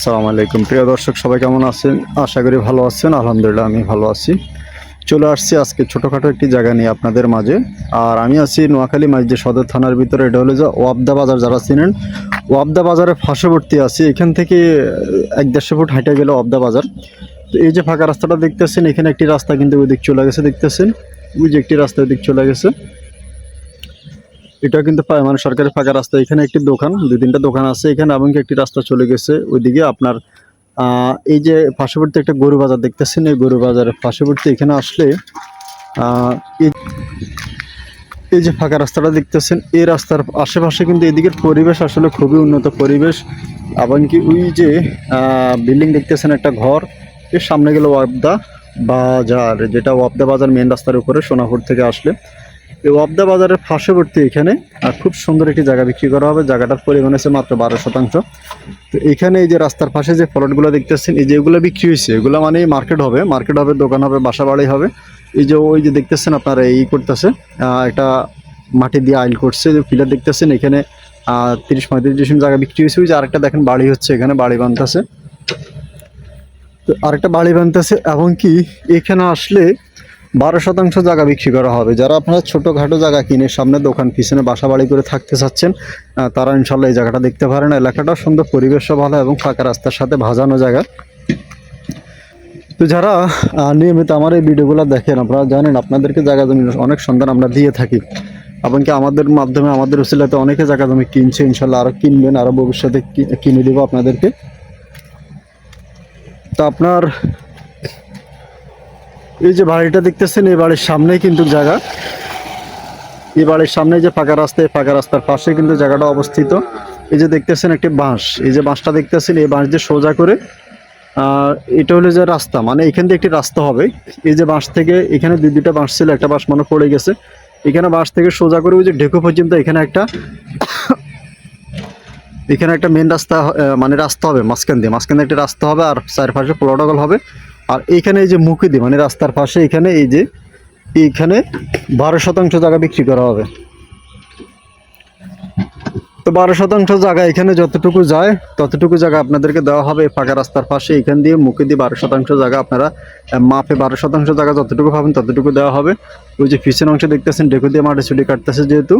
আসসালামু আলাইকুম। প্রিয় দর্শক, সবাই কেমন আছেন? আশা করি ভালো আছেন। আলহামদুলিল্লাহ, আমি ভালো আছি। চলে আসছি আজকে ছোটোখাটো একটি জায়গা নিয়ে আপনাদের মাঝে। আর আমি আছি নোয়াখালী মাঝে সদর থানার ভিতরে। এটা হলো যে ওয়াবদা বাজার, যারা চিনেন, ওয়াবদা বাজারে ফাঁসবর্তী আছি। এখান থেকে এক দেড়শো ফুট হাঁটে গেলে ওয়াবদা বাজার। তো এই যে ফাঁকা রাস্তাটা দেখতেছেন, এখানে একটি রাস্তা কিন্তু ওই দিক চলে গেছে, দেখতেছেন? ওই যে একটি রাস্তা ওই দিক চলে গেছে। এটা কিন্তু মানে সরকারি ফাঁকা রাস্তা। এখানে একটি দোকান, দুই তিনটা দোকান আছে এখানে এমনকি একটি রাস্তা চলে গেছে ওইদিকে আপনার এই যে পার্শ্ববর্তী একটা গরু বাজার দেখতেছেন, এই গরু বাজারের পার্শ্ববর্তী এখানে আসলে এই- যে ফাঁকা রাস্তাটা দেখতেছেন, এই রাস্তার আশেপাশে কিন্তু এদিকের পরিবেশ আসলে খুবই উন্নত পরিবেশ, এবং কি ওই যে বিল্ডিং দেখতেছেন একটা ঘর, এর সামনে গেল ওয়াবদা বাজার, যেটা ওয়াবদা বাজার মেন রাস্তার উপরে সোনাপুর থেকে আসলে। এই অবদা বাজারের পার্শ্ববর্তী এখানে। আর খুব সুন্দর একটি জায়গা বিক্রি করা হবে। জায়গাটার পরিমাণ আছে মাত্র বারো শতাংশ। তো এখানে এই যে রাস্তার পাশে যে প্লটগুলো দেখতেছেন, এই যে এগুলো বিক্রি হয়েছে, এগুলো মানে মার্কেট হবে। মার্কেট হবে, দোকান হবে, বাসা বাড়ি হবে। এই যে ওই যে দেখতেছেন আপনারা, এই করতেছে একটা মাটি দিয়ে আইল করছে। যে পিলার দেখতেছেন, এখানে তিরিশ পঁয়ত্রিশ জায়গা বিক্রি হয়েছে। ওই যে আরেকটা দেখেন, বাড়ি হচ্ছে এখানে, বাড়ি বানতেছে। তো আরেকটা বাড়ি বানতেছে, এবং কি, এখানে আসলে বারো শতাংশ জায়গা বিক্রি করা হবে। যারা আপনারা ছোটোখাটো জায়গা কিনে সামনে দোকান, পিছনে বাসা বাড়ি করে থাকতে চাচ্ছেন তারা ইনশাল্লাহ এই জায়গাটা দেখতে পারেন। এলাকাটাও সুন্দর, পরিবেশও ভালো এবং ফাঁকা রাস্তার সাথে ভাজানো জায়গা। তো যারা নিয়মিত আমার এই ভিডিওগুলো দেখেন, আপনারা জানেন আপনাদেরকে জায়গা জমি অনেক সন্ধান আমরা দিয়ে থাকি। এবং কি আমাদের মাধ্যমে, আমাদের উসিলাতে অনেকে জায়গা জমি কিনছে, ইনশাল্লাহ আরও কিনবেন আরও ভবিষ্যতে কিনে দেবো আপনাদেরকে। তো আপনার এই যে বাড়িটা দেখতেছেন, এই বাড়ির সামনেই কিন্তু জায়গা। এই বাড়ির সামনে যে ফাঁকা রাস্তা, এই ফাঁকা রাস্তার পাশে কিন্তু জায়গাটা অবস্থিত। এই যে দেখতেছেন একটি বাঁশ। এই যে বাঁশটা দেখতেছেন, এই বাঁশ দিয়ে সোজা করে এটা হলো যে রাস্তা। মানে এখান থেকে একটি রাস্তা হবে। এই যে বাঁশ থেকে এখানে দুই, দুইটা বাঁশ ছিল, একটা বাঁশ মনে পড়ে গেছে। এখানে বাঁশ থেকে সোজা করে ওই যে ঢেকু পর্যন্ত এখানে একটা এখানে একটা মেন রাস্তা মানে রাস্তা হবে, মাঝখান দিয়ে। মাঝখান দিয়ে একটা রাস্তা হবে আর চারপাশে প্রোটোকল হবে। আর এইখানে এই যে মুখে দিয়ে মানে রাস্তার পাশে এখানে এই যে এইখানে বারো শতাংশ জায়গা বিক্রি করা হবে। তো বারো শতাংশ জায়গা এখানে যতটুকু যায়, ততটুকু জায়গা আপনাদেরকে দেওয়া হবে ফাঁকা রাস্তার পাশে। এখান দিয়ে মুখে দিয়ে বারো শতাংশ জায়গা আপনারা মাপে বারো শতাংশ জায়গা যতটুকু পাবেন ততটুকু দেওয়া হবে। ওই যে পিছন অংশ দেখতেছেন ডেকু দিয়ে মাটি ছুটি কাটতেছে যেহেতু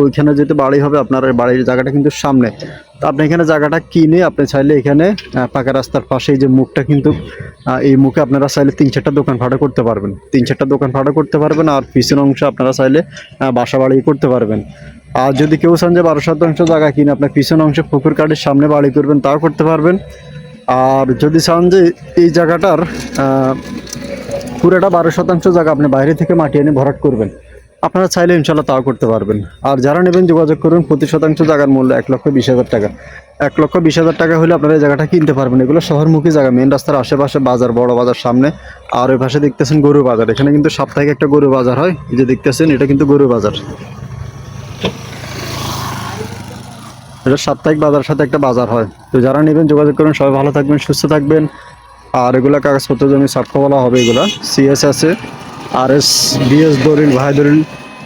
ওইখানে যেহেতু বাড়ি হবে, আপনার বাড়ির জায়গাটা কিন্তু সামনে। তো আপনি এখানে জায়গাটা কিনে আপনি চাইলে এখানে পাকা রাস্তার পাশে এই যে মুখটা কিন্তু এই মুখে আপনারা চাইলে তিন চারটা দোকান ভাড়া করতে পারবেন। তিন চারটা দোকান ভাড়া করতে পারবেন আর পিছন অংশ আপনারা চাইলে বাসা বাড়ি করতে পারবেন। আর যদি কেউ চান যে বারো শতাংশ জায়গা কিনে আপনার পিছন অংশে পুকুর কাঠের সামনে বাড়ি করবেন, তাও করতে পারবেন। আর যদি চান যে এই জায়গাটার পুরোটা বারো শতাংশ জায়গা আপনি বাইরে থেকে মাটি এনে ভরাট করবেন, আপনারা চাইলে ইনশাল্লাহ তাও করতে পারবেন। আর যারা নেবেন যোগাযোগ করুন, প্রতি শতাংশ জায়গার মূল্য এক লক্ষ বিশ হাজার টাকা। এক লক্ষ বিশ হাজার টাকা হলে আপনারা এই জায়গাটা কিনতে পারবেন। এগুলো শহরমুখী জায়গা মেন রাস্তার আশেপাশে বাজার, বড় বাজার সামনে। আর ওই পাশে দেখতেছেন গরু বাজার। এখানে কিন্তু সাপ্তাহিক একটা গরু বাজার হয়। যে দেখতেছেন, এটা কিন্তু গরু বাজার। এটা সাপ্তাহিক বাজারের সাথে একটা বাজার হয়। তো যারা নেবেন যোগাযোগ করুন, সবাই ভালো থাকবেন, সুস্থ থাকবেন। আর এগুলা কাগজপত্র জমি সাক্ষ্য বলা হবে এগুলা সিএস আছে আর এস বিএস দলিল ভাই দলিল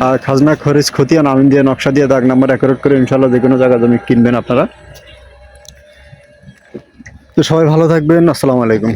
আর খাজনা, খরিজ, খতিয়ান, আমিন দিয়ে, নকশা দিয়ে, দাগ নাম্বার অ্যাকোরেট করে ইনশাল্লাহ যে কোনো জায়গা জমি কিনবেন আপনারা। তো সবাই ভালো থাকবেন, আসসালামু আলাইকুম।